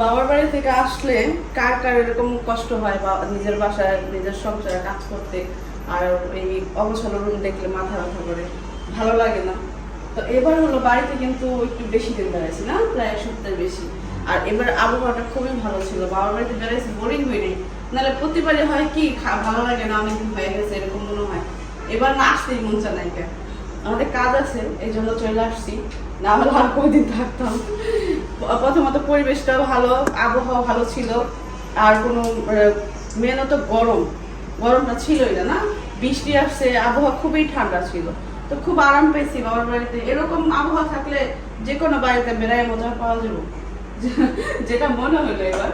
বাবার বাড়ি থেকে আসলে কার কার এরকম কষ্ট হয় বা নিজের বাসায় নিজের সংসারে কাজ করতে আর এই অবসর রুম দেখলে মাথা ব্যথা করে, ভালো লাগে না। তো এবার হলো বাড়িতে কিন্তু একটু বেশি দিন বেড়াইছি না, প্রায় সপ্তাহের বেশি। আর এবার আবহাওয়াটা খুবই ভালো ছিল, বাবার বাড়িতে বেড়াইছি বোরিং হয়নি। নাহলে প্রতিবারই হয় কি ভালো লাগে না, অনেকদিন হয়ে গেছে, এরকম মনে হয়। এবার না আসতেই মন চায়। আমাদের কাজ আছে, এই জন্য চলে আসছি। না হলে আর কদিন থাকতাম। প্রথমত পরিবেশটা ভালো, আবহাওয়া ভালো ছিল, আর কোনো মেনত গরম। গরমটা ছিলই না না? বৃষ্টি আসছে, আবহাওয়া খুবই ঠান্ডা ছিল। তো খুব আরাম পেয়েছি বাবার বাড়িতে। এরকম আবহাওয়া থাকলে যে কোনো বাড়িতে বেড়ায় মজা পাওয়া যাবে। যেটা মনে হলো এবার।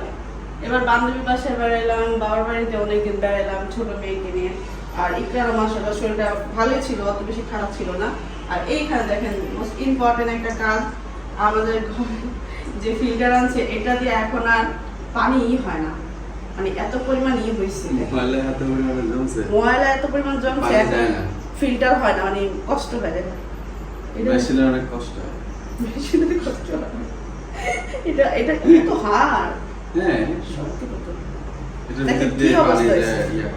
এবার বান্ধবী বাসায় বেড়াইলাম, বাবার বাড়িতে অনেকদিন বেড়াইলাম, ছোট মেয়েকে নিয়ে। আর ইকরার মাসাটা শরীরটা ভালোই ছিল, অত বেশি খারাপ ছিল না। আর এইখানে দেখেন মোস্ট ইম্পর্টেন্ট একটা কাজ, আমাদের ঘরে যে ফিল্টার আনছে এটা দিয়ে এখন আর পানি হয় না। মানে এত পরিমাণ ই হয়েছে। ময়লা এত পরিমাণে জমছে। ময়লা এত পরিমাণ জমছে পানি। ফিল্টার হয় না মানে কষ্ট হয় দেখেন এটা মেশিনের অনেক কষ্ট হয়। মেশিনের কষ্ট হয়। এটা এটা কি তো হার হ্যাঁ। সত্যি কথা। ভিতর কি পানি অবস্থা। ইয়া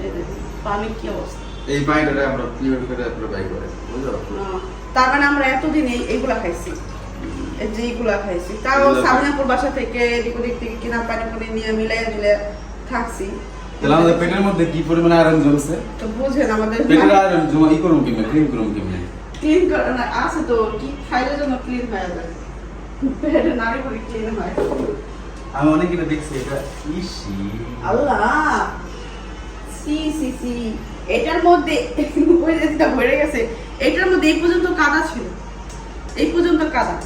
দেখেন, কি অবস্থা। এই পানিটা আমরা পিওর করে আমরা বাই করে বুঝলো? তার মানে আমরা এতদিন এইগুলা খাইছি। এই যে এইগুলা খাইছি। তাও বাসা থেকে এদিক ওদিক থেকে কিনা পানি পানি নিয়ে মিলাই মিলে থাকছি। তাহলে আমাদের পেটের মধ্যে কি পরিমাণে আয়রন জমছে তো বুঝেন আমাদের পেটের আয়রন জমা ই করুন কেমনে? ক্লিন করুন কেমনে? ক্লিন আছে তো কি খাইলে যেন ক্লিন হয়ে যায়। পেটে নাড়ি করে ক্লিন হয়। আমি অনেক এটা দেখছি এটা ইসি আল্লাহ! C C C. এটার মধ্যে ওই যেটা ভরে গেছে এটার মধ্যে এই পর্যন্ত কাদা ছিল। এই পর্যন্ত কাদা।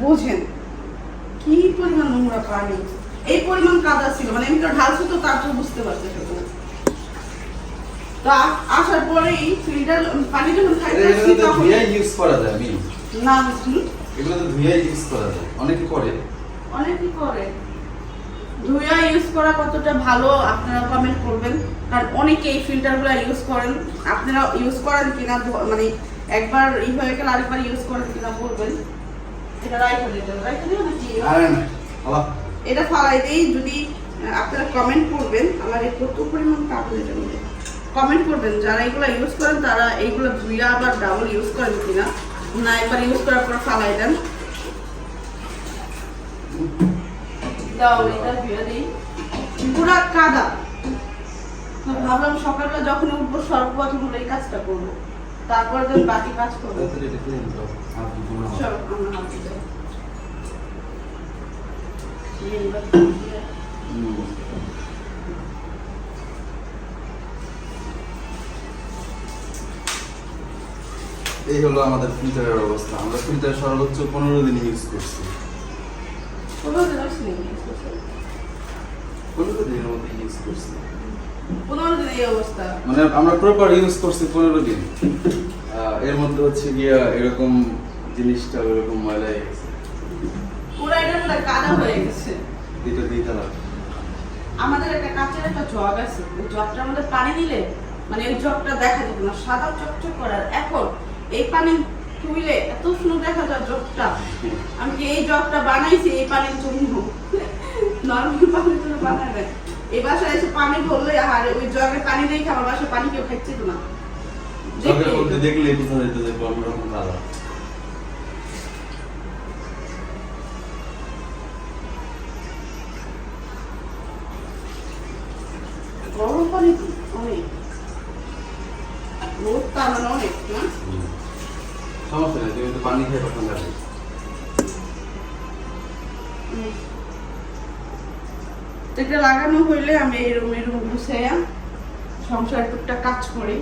বোঝেন কি পরিমাণ নোংরা পানি? এই পরিমাণ কাদা ছিল মানে আমি তো ঢালছি তো তার জন্য বুঝতে পারছি তো আসার পরেই ফিল্টার পানি যখন তখন ইউজ করা যায় আমি না এগুলো তো ধুয়ে ইউজ করা যায় অনেকে করে। অনেকেই করে। ধুয়া ইউজ করা কতটা ভালো আপনারা কমেন্ট করবেন। কারণ অনেকে এই ফিল্টারগুলো ইউজ করেন। আপনারা ইউজ করেন কিনা মানে একবার ই হয়ে গেলে আরেকবার ইউজ করেন কিনা বলবেন। এটা রাইখে দিতে রাইখে দিও নাকি আরে না এটা ফালাই দেই যদি আপনারা কমেন্ট করবেন আমার এই কত পরিমাণ কাপড় এটা মধ্যে কমেন্ট করবেন যারা এগুলো ইউজ করেন তারা এইগুলো ধুইয়া আবার ডাবল ইউজ করেন কিনা না একবার ইউজ করার পর ফালাই দেন। পুরা কাদা। তো ভাবলাম সকালবেলা যখন উঠবো সর্বপ্রথম হলো এই কাজটা করব। তারপরে বাকি কাজ করব। এই হলো আমাদের ফিল্টারের অবস্থা। আমরা ফিল্টার সর্বোচ্চ পনেরো দিন ইউজ করছি। পনেরো দিনের মধ্যে ইউজ করছি। পনেরো দিন এই অবস্থা। মানে আমরা প্রপার ইউজ করছি পনেরো দিন। এর মধ্যে হচ্ছে গিয়া এরকম জিনিসটা এরকম ময়লা হয়ে গেছে। পুরো এটা পুরো কাদা হয়ে গেছে। এটা দিয়ে তালা। আমাদের একটা কাঁচের একটা জগ আছে। ওই জগটার মধ্যে পানি দিলে মানে ওই জগটা দেখা যেত না সাদা চকচক করার। এখন এই পানি তুইলে এত সুন্দর দেখা যায় জগটা। আমি কি এই জগটা বানাইছি এই পানির জন্য? নর্মাল জন্য বানাই নাই এই বাসায় এসে পানি ভরলে আর ওই জগে পানি দেখে আমার বাসায় পানি কেউ খাচ্ছে না। চকের মধ্যে দেখলে বোঝা যেত যে অন্যরকম কালার গরম পানি অনেক। রোদ মানে অনেক না? সমস্যা নেই তুমি তো পানি খেয়ে পছন্দ আছে এটা লাগানো হইলে আমি এরকম এরকম গুছাইয়া সংসার টুকটা কাজ করি।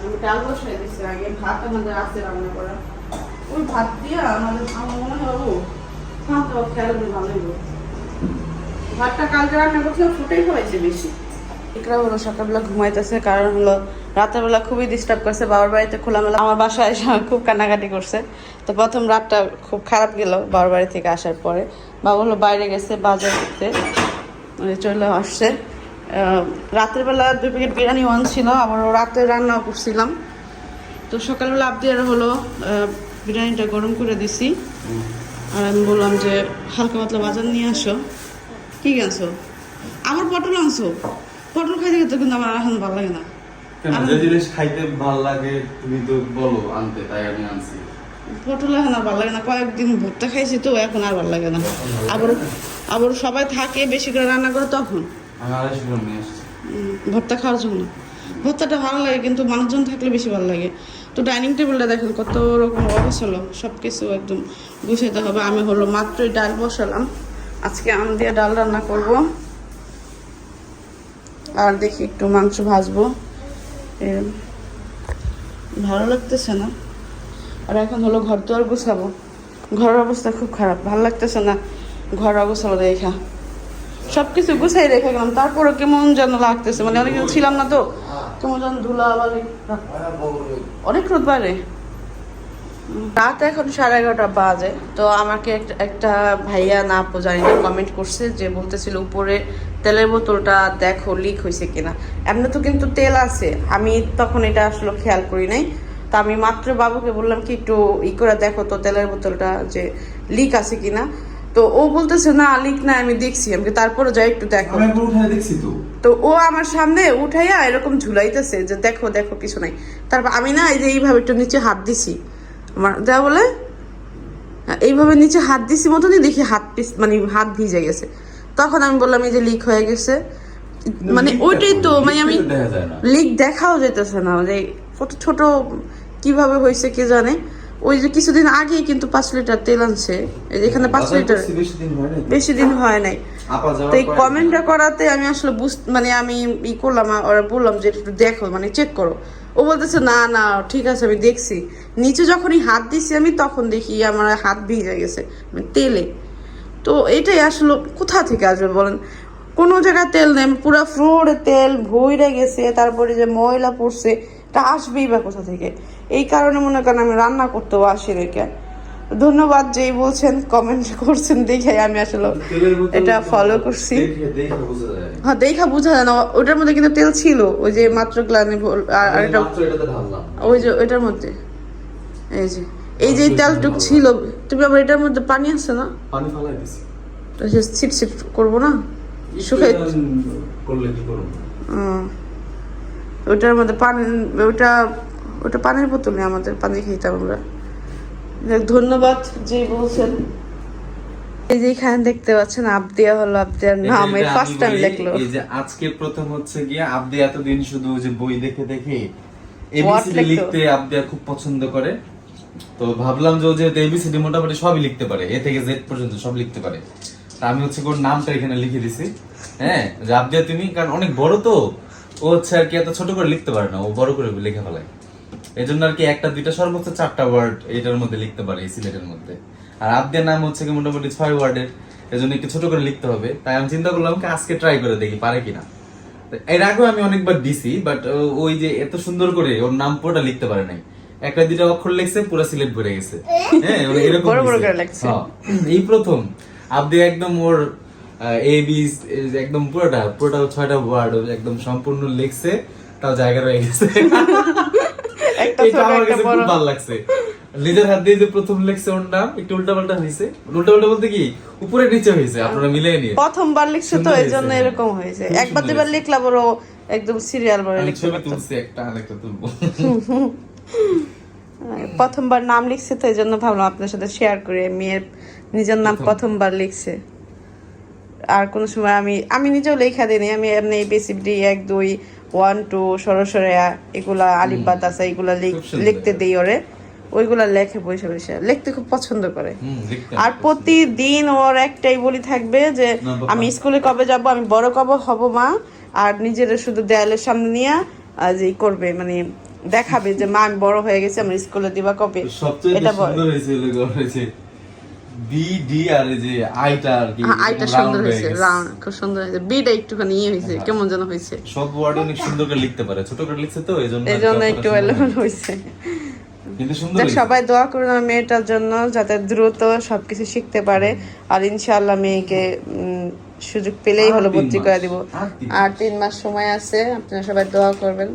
আমি ডাল বসাই দিচ্ছি আগে, ভাত আমাদের আছে রান্না করা ওই ভাত দিয়া আমাদের আমার মনে হয়, ও, ভাত খেয়াল ভালো হইব ভাতটা কালকে রান্না করছিলাম, ফুটেই হয়েছে বেশি। ইকরা হলো সকালবেলা ঘুমাইতেছে, কারণ হলো রাতের বেলা খুবই ডিস্টার্ব করছে, বাবার বাড়িতে খোলামেলা আমার বাসায় এসে খুব কান্নাকাটি করছে। তো প্রথম রাতটা খুব খারাপ গেল, বাবার বাড়ি থেকে আসার পরে। বাবা হলো বাইরে গেছে বাজার করতে। চলে আসছে। আহ, রাতের বেলা দুই প্যাকেট বিরিয়ানি ওয়ান ছিল আবার রাতে রান্নাও করছিলাম। তো সকালবেলা আবদিয়ার হলো বিরিয়ানিটা গরম করে দিছি। আর আমি বললাম যে হালকা পাতলা বাজার নিয়ে আসো। কি আনছো আমার পটল আনছো? পটল খাইতে খেতে কিন্তু আমার এখন ভালো লাগে না। যে জিনিস খাইতে ভালো লাগে তুমি তো বলো আনতে তাই আমি আনছি। পটল এখন আর ভালো লাগে না। কয়েকদিন ভর্তা খাইছি তো এখন আর ভালো লাগে না। আবার আবার সবাই থাকে বেশি করে রান্না করে তখন। ভর্তা খাওয়ার জন্য। ভর্তাটা ভালো লাগে কিন্তু মানুষজন থাকলে বেশি ভালো লাগে। তো ডাইনিং টেবিলটা দেখেন কত রকম অবসলো সব কিছু একদম গুছাইতে হবে। আমি হলো মাত্রই ডাল বসালাম। আজকে আম দিয়ে ডাল রান্না করব। আর দেখি একটু মাংস ভাজবো। ভালো লাগতেছে না। আর এখন হলো ঘর দুয়ার গুছাবো। ঘরের অবস্থা খুব খারাপ, ভালো লাগতেছে না। ঘর অবস্থা দেখা। সব কিছু গুছাই রেখে গেলাম তারপরে কেমন যেন লাগতেছে। মানে অনেকদিন ছিলাম না তো, কেমন যেন ধুলা অনেক রোদ বাইরে রাত এখন সাড়ে এগারোটা বাজে। তো আমাকে একটা- ভাইয়া না জানি না কমেন্ট করছে যে বলতেছিল, উপরে তেলের বোতলটা দেখো লিক হয়েছে কিনা। এমনি তো কিন্তু তেল আছে। আমি তখন এটা আসলে খেয়াল করি নাই। তো আমি মাত্র বাবুকে বললাম কি একটু ই করে দেখো তো তেলের বোতলটা যে লিক আছে কিনা। তো ও বলতেছে না লিক না আমি দেখছি। আমি তারপরে যাই একটু দেখো। দেখছি তো। তো ও আমার সামনে উঠাইয়া এরকম ঝুলাইতেছে যে দেখো দেখো কিছু নাই। তারপর আমি না এই যে এইভাবে একটু নিচে হাত দিছি। আমার যা বলে এইভাবে নিচে হাত দিছি মতনই দেখি হাত পিস মানে হাত ভিজে গেছে। তখন আমি বললাম এই যে লিক হয়ে গেছে। মানে ওইটাই তো মানে আমি। লিক দেখাও যেতেছে না। যে কত ছোট কীভাবে হয়েছে কে জানে? ওই যে কিছুদিন আগেই কিন্তু পাঁচ লিটার তেল আনছে। এই যে এখানে পাঁচ লিটার। বেশি দিন হয় নাই তো। বেশি দিন হয় নাই। আপা এই কমেন্টটা করাতে আমি আসলে বুঝ মানে আমি ই করলাম আর ওরা বললাম যে একটু দেখো মানে চেক করো। ও বলতেছে না না ঠিক আছে আমি দেখছি। নিচে যখনই হাত দিছি আমি তখন দেখি আমার হাত ভিজে গেছে মানে তেলে। তো এটাই আসলে কোথা থেকে আসবে বলেন? কোনো জায়গায় তেল নেই পুরো ফ্লোরে তেল ভইরে গেছে তারপরে যে ময়লা পড়ছে এটা আসবেই বা কোথা থেকে? এই কারণে মনে করেন আমি রান্না করতেও আসি রেখে ধন্যবাদ যেই বলছেন কমেন্ট করছেন দেখে আমি আসলে এটা ফলো করছি। হ্যাঁ দেখা বোঝা যায় না ওটার মধ্যে কিন্তু তেল ছিল ওই যে মাত্র গ্লানে আর এটা। ওই যে ওইটার মধ্যে এই যে এই যে তেলটুক ছিল তুমি আবার এটার মধ্যে পানি আছে না পানি ফালাই দিছি। তো ছিট ছিট করব না শুকাই করলে কি করব? ওটার মধ্যে পানি ওটা ওটা পানির বোতলে আমাদের পানি খেতাম আমরা। ধন্যবাদ যে বলছেন। এই যে এখানে দেখতে পাচ্ছেন আবদিয়া হলো আবদিয়ার নাম এই ফার্স্ট টাইম দেখল। এই যে আজকে প্রথম হচ্ছে গিয়ে আবদি এতদিন শুধু যে বই দেখে দেখে এবিসিডি লিখতে। আবদিয়া খুব পছন্দ করে। তো ভাবলাম যে যে এবিসিডি মোটামুটি সবই লিখতে পারে এ থেকে জেড পর্যন্ত সব লিখতে পারে। তা আমি হচ্ছে কোন নামটা এখানে লিখে দিছি। হ্যাঁ যে আবদিয়া তুমি কারণ অনেক বড় তো ও হচ্ছে আর কি এত ছোট করে লিখতে পারে না ও বড় করে লিখে ফেলায়। এই জন্য আর কি একটা দুইটা সর্বোচ্চ চারটা ওয়ার্ড এটার মধ্যে লিখতে পারে এই সিলেটের মধ্যে। আর নাম হচ্ছে কি মোটামুটি ছয় ওয়ার্ডের এই জন্য একটু ছোট করে লিখতে হবে। তাই আমি চিন্তা করলাম কি আজকে ট্রাই করে দেখি পারে কিনা। এর আগেও আমি অনেকবার দিছি বাট ওই যে এত সুন্দর করে ওর নাম পুরোটা লিখতে পারে নাই। একটা দুইটা অক্ষর লিখছে পুরো সিলেট ভরে গেছে। হ্যাঁ মানে এরকম বড় বড় হয়েছে। করে লিখছে। হ্যাঁ, এই প্রথম। আবদি একদম ওর এ বি একদম পুরোটা পুরোটা ছয়টা ওয়ার্ড একদম সম্পূর্ণ লিখছে তাও জায়গা রয়ে গেছে। একটা ছোট একটা বড় ভালো লাগছে। নিজের হাত দিয়ে যে প্রথম লেখছে ওর নাম একটু হয়েছে বলতে কি? উপরে নিচে হয়েছে আপনারা মিলিয়ে নিয়ে প্রথমবার লিখছে তো এই জন্য এরকম হয়েছে একবার দুবার লিখলা বড় একদম সিরিয়াল বড় লিখতে ছবি তুলছি একটা আর একটা তুলবো। প্রথমবার নাম লিখছে তো এই জন্য ভাবলাম আপনার সাথে শেয়ার করে। মেয়ের নিজের নাম প্রথমবার লিখছে। আর কোনো সময় আমি আমি নিজেও লেখা দিইনি আমি এমনি এক দুই ওয়ান টু সরসরেয়া এগুলা আলিফ আছে এগুলা। লিখতে দিই ওরে। ওইগুলা লেখে বসে বসে। লিখতে খুব পছন্দ করে। আর প্রতিদিন ওর একটাই বলি থাকবে যে আমি স্কুলে কবে যাব আমি বড় কবে হব মা। আর নিজের শুধু দেয়ালের সামনে নিয়ে এই করবে মানে দেখাবে যে মা আমি বড় হয়ে গেছি আমার স্কুলে দিবা কবে? এটা বল। বি ডি আর এই যে আইটা আর কি আইটা সুন্দর হয়েছে রাউন্ড খুব সুন্দর হয়েছে। বিটা একটুখানি ইয়ে হয়েছে হ্যাঁ। কেমন যেন হয়েছে। সব ওয়ার্ড অনেক সুন্দর করে লিখতে পারে ছোট করে লিখছে তো এই জন্য এই আর কি জন্য অতটা একটু হয়েছে। সবাই দোয়া করুন মেয়েটার জন্য যাতে দ্রুত সবকিছু শিখতে পারে। আর ইনশাআল্লাহ মেয়েকে সুযোগ পেলেই হলো ভর্তি করে দিব। আর তিন আর তিন মাস সময় আছে আপনারা সবাই দোয়া করবেন।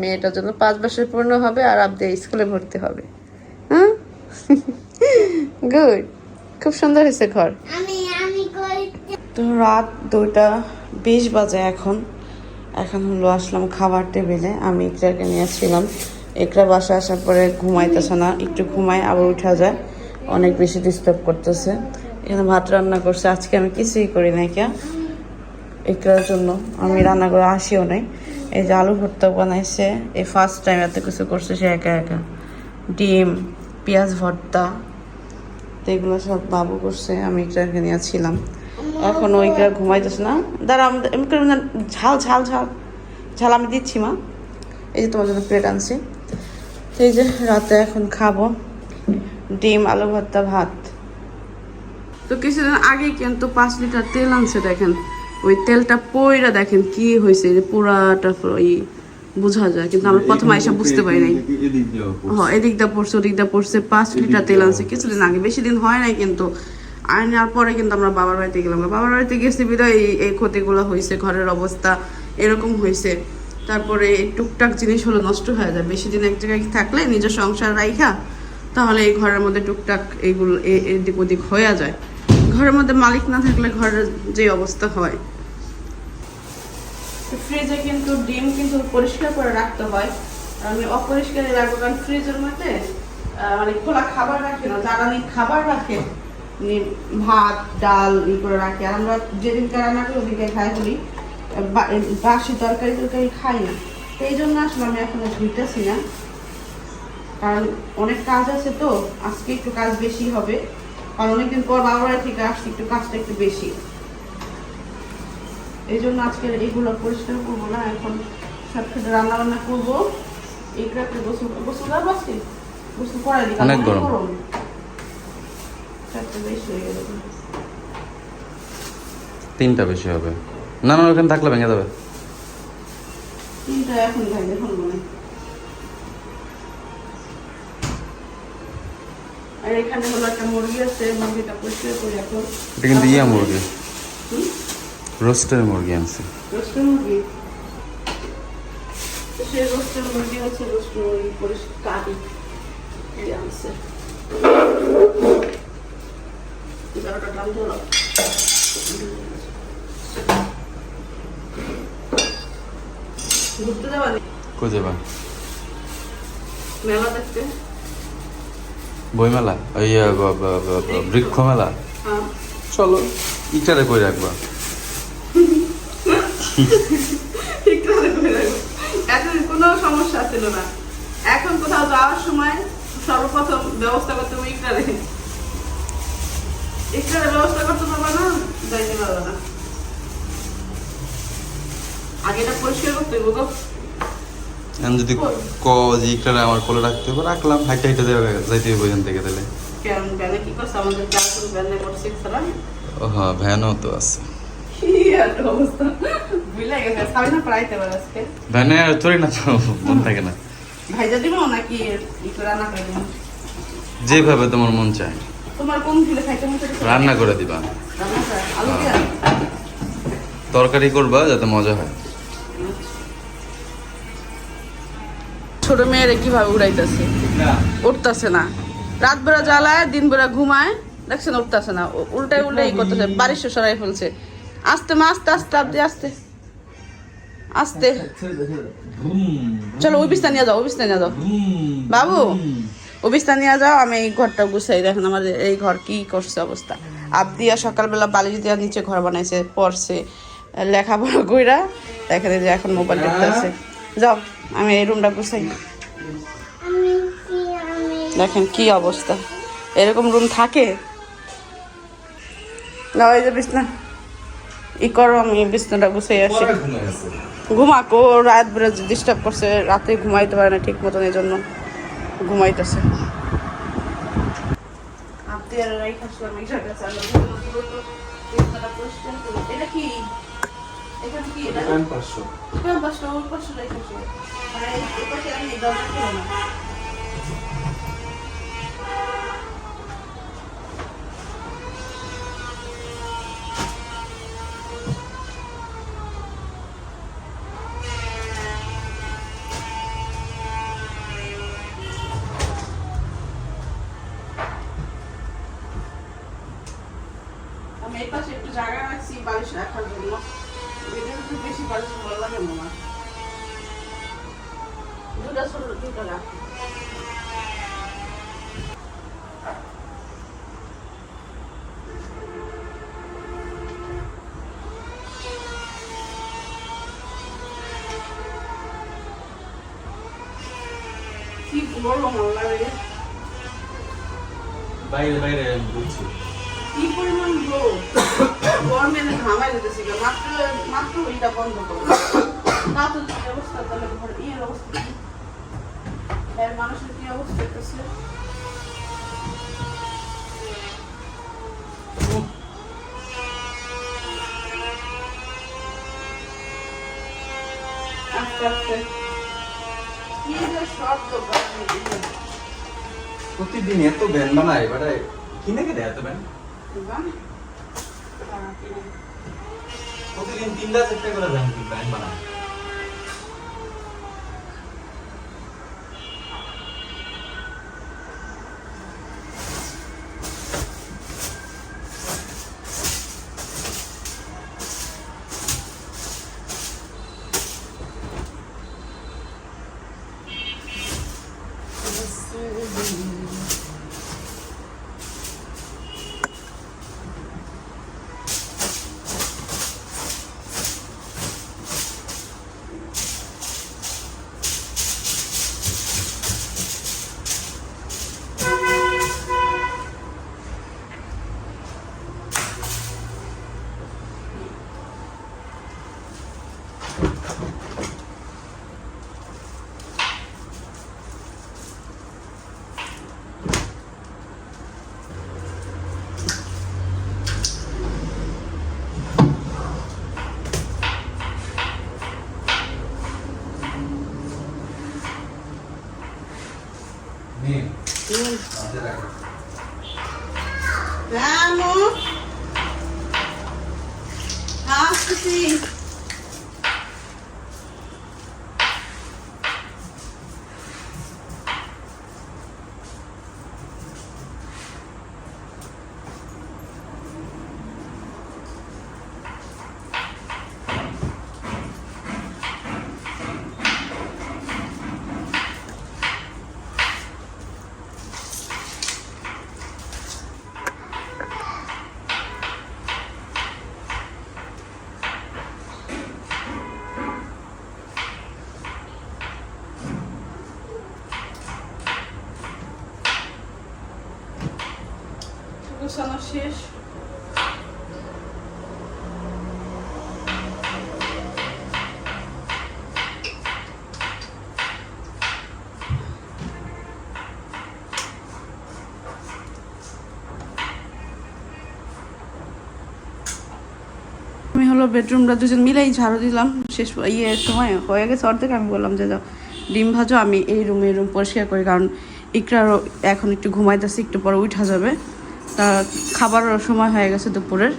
মেয়েটার জন্য পাঁচ বছর পূর্ণ হবে আর আপনি স্কুলে ভর্তি হবে। হ্যাঁ? গুড খুব সুন্দর হয়েছে ঘর। তো রাত দুইটা বিশ বাজে এখন। এখন হলো আসলাম খাবার টেবিলে। আমি ইকরাকে নিয়েছিলাম। ইকরা বাসা আসার পরে ঘুমাইতেছে না। একটু ঘুমায় আবার উঠা যায়। অনেক বেশি ডিস্টার্ব করতেছে। এখানে ভাত রান্না করছে। আজকে আমি কিছুই করি নাই কে ইকরার জন্য। আমি রান্না করে আসিও নাই। এই যে আলু ভর্তা বানাইছে। এই ফার্স্ট টাইম এত কিছু করছে সে একা একা। ডিম পেঁয়াজ ভর্তা তো এগুলো সব বাবু করছে, আমি ইকরাকে নিয়েছিলাম এখন ওইটা ঘুমাইতেছে না। দাঁড়া, আমি ঝাল ঝাল ঝাল। ঝাল আমি দিচ্ছি, মা। এই যে তোমার জন্য প্লেট আনছি। এই যে রাতে এখন খাব ডিম, আলু ভর্তা, ভাত। তো কিছুদিন আগে কিন্তু পাঁচ লিটার তেল আনছে, দেখেন। ওই তেলটা পইরা দেখেন কি হয়েছে যে পুরাটা ওই বোঝা যায় কিন্তু আমরা প্রথমে এসে বুঝতে পারি নাই। হ্যাঁ এদিক দা পড়ছে ওদিক দা পড়ছে পাঁচ লিটার তেল আনছে। কিছুদিন আগে বেশি দিন হয় নাই কিন্তু আনার পরে কিন্তু আমরা বাবার বাড়িতে গেলাম। বাবার বাড়িতে গেছি বিদায় এই এই ক্ষতিগুলো হয়েছে ঘরের অবস্থা এরকম হয়েছে। তারপরে টুকটাক জিনিস হলো নষ্ট হয়ে যায়। বেশি দিন এক জায়গায় থাকলে নিজের সংসার রাইখা তাহলে এই ঘরের মধ্যে টুকটাক এইগুলো এদিক ওদিক হয়ে যায়। ঘরের মধ্যে মালিক না থাকলে ঘরের যে অবস্থা হয় ফ্রিজে কিন্তু ডিম কিন্তু পরিষ্কার করে রাখতে হয়। আমি অপরিষ্কারই রাখব কারণ ফ্রিজের মধ্যে মানে খোলা খাবার রাখে না যারা নি খাবার রাখে। ভাত, ডাল ই করে রাখে। আর আমরা যেদিনকে রান্না করি ওদিনকে খাই বলি বাসি তরকারি তরকারি খাই না। এই জন্য আসলে আমি এখন ধুইতেছি না। কারণ অনেক কাজ আছে তো, আজকে একটু কাজ বেশি হবে। কারণ অনেকদিন পর বাবার থেকে আসছি, একটু কাজটা একটু বেশি। এই জন্য আজকে এগুলো পরিষ্কার করব না এখন সাথে রান্না বান্না করব। এইগুলো গোসল গোসল বাসি গোসল করাই দিই অনেক গরম। তিনটা বেশি হবে। না না ওখানে থাকলে ভেঙে যাবে। তিনটা এখন মনে আর এখানে হলো একটা মুরগি আছে মুরগিটা পরিষ্কার করি এখন। এটা কিন্তু ইয়া মুরগি। হুম? রোস্টের মুরগি আনছি। রোস্টের মুরগি? সে রোস্টের রোস্টের আনছে। ঘুরতে যাবা মেলা দেখতে? বইমেলা? ওই বৃক্ষ মেলা হ্যাঁ। চলো ইটারে কই রাখবা ঠিক করে রাখব। এখন কোনো সমস্যা ছিল না। এখন কোথাও যাওয়ার সময় সর্বপ্রথম ব্যবস্থা করতে হবে ইকরারে। ইকরারে ব্যবস্থা করতে পারবে না? যাইতে পারবে না। আগে এটা পরিষ্কার করতে হবে গো। আমি যদি ক যে ইটারে আমার কোলে রাখতে হবে রাখলাম। হাইটা হাইটা যাবে- যাইতে হবে ওইখান থেকে তাহলে। কেন ব্যানে কি করছে? আমাদের করছে ও হ্যাঁ ভ্যানও তো আছে। কি একটা অবস্থা? বুঝলে গেছে সাবিনা পড়াইতে পারে আজকে। ভ্যানে আর চড়ি না মন থাকে না? ভাইজা দিব নাকি রান্না করে দিব যেভাবে তোমার মন চায়। তোমার কোন ফুলে খাইতে মন চাইছে? রান্না করে দিবা। তরকারি করবা যাতে মজা হয়। ছোট মেয়েরে কীভাবে উড়াইতেছে? উঠতেছে না। রাত বেলা জ্বালায় দিন বেলা ঘুমায়। দেখছেন উঠতেছে না। উল্টাই উল্টাই করতেছে বাড়ির সরাই ফেলছে আস্তে মা আস্তে আস্তে আস্তে আস্তে। আস্তে। চলো ওই নিয়ে যাও ওই নিয়ে যাও। বাবু ও বিস্তার নিয়ে যাও, আমি এই ঘরটা গুছাই, দেখেন আমাদের এই ঘর কি করছে অবস্থা। আবদিয়া সকালবেলা বালিশ দিয়া নিচে ঘর বানাইছে, পড়ছে, লেখাপড়া কইরা, দেখেন যে এখন মোবাইল দেখতেছে। যাও, আমি এই রুমটা গুছাই। দেখেন কি অবস্থা। এরকম রুম থাকে? না এই যে বিছনা। ই করো, আমি বিছনাটা গুছাই আসি। ঘুমাকো রাত বেড়ে ডিস্টার্ব করছে রাতে ঘুমাইতে পারে না ঠিক মতন এই জন্য ঘুমাইতেছে আপনি আর বাইরে বাইরে আমি কি পরিমাণ লোক গরমে ঘামাই যেতেছি মাত্র মাত্র ওইটা বন্ধ করো তা তো কি অবস্থা? তাহলে ঘর ইয়ের অবস্থা এর মানুষের কি অবস্থা আস্তে আস্তে। প্রতিদিন এত ব্যান বানায় বাট কিনে কে দেয় এত ব্যান। প্রতিদিন তিনটা চারটে করে ব্যান ব্যান বানায় that. গোছানো শেষ? আমি হলো বেডরুমটা দুজন মিলেই ঝাড়ু দিলাম। শেষ ইয়ে সময় হয়ে গেছে অর্ধেক। আমি বললাম যে যাও, ডিম ভাজো, আমি এই রুমে রুম পরিষ্কার করি। কারণ ইকরারও এখন একটু ঘুমাইতেছে, একটু পরে উঠা যাবে। তা খাবারের সময় হয়ে গেছে দুপুরের।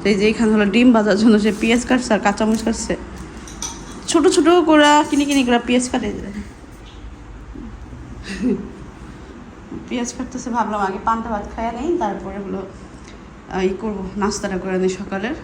তো এই যে এখানে হলো ডিম ভাজার জন্য সে পেঁয়াজ কাটছে আর কাঁচামরিচ কাটছে। ছোটো ছোটো করে কিনে কিনে করে পেঁয়াজ কাটে। পেঁয়াজ কাটতেছে, ভাবলাম আগে পান্তা ভাত খাইয়া নেই, তারপরে হলো ই করব, নাস্তাটা করে নিই সকালের।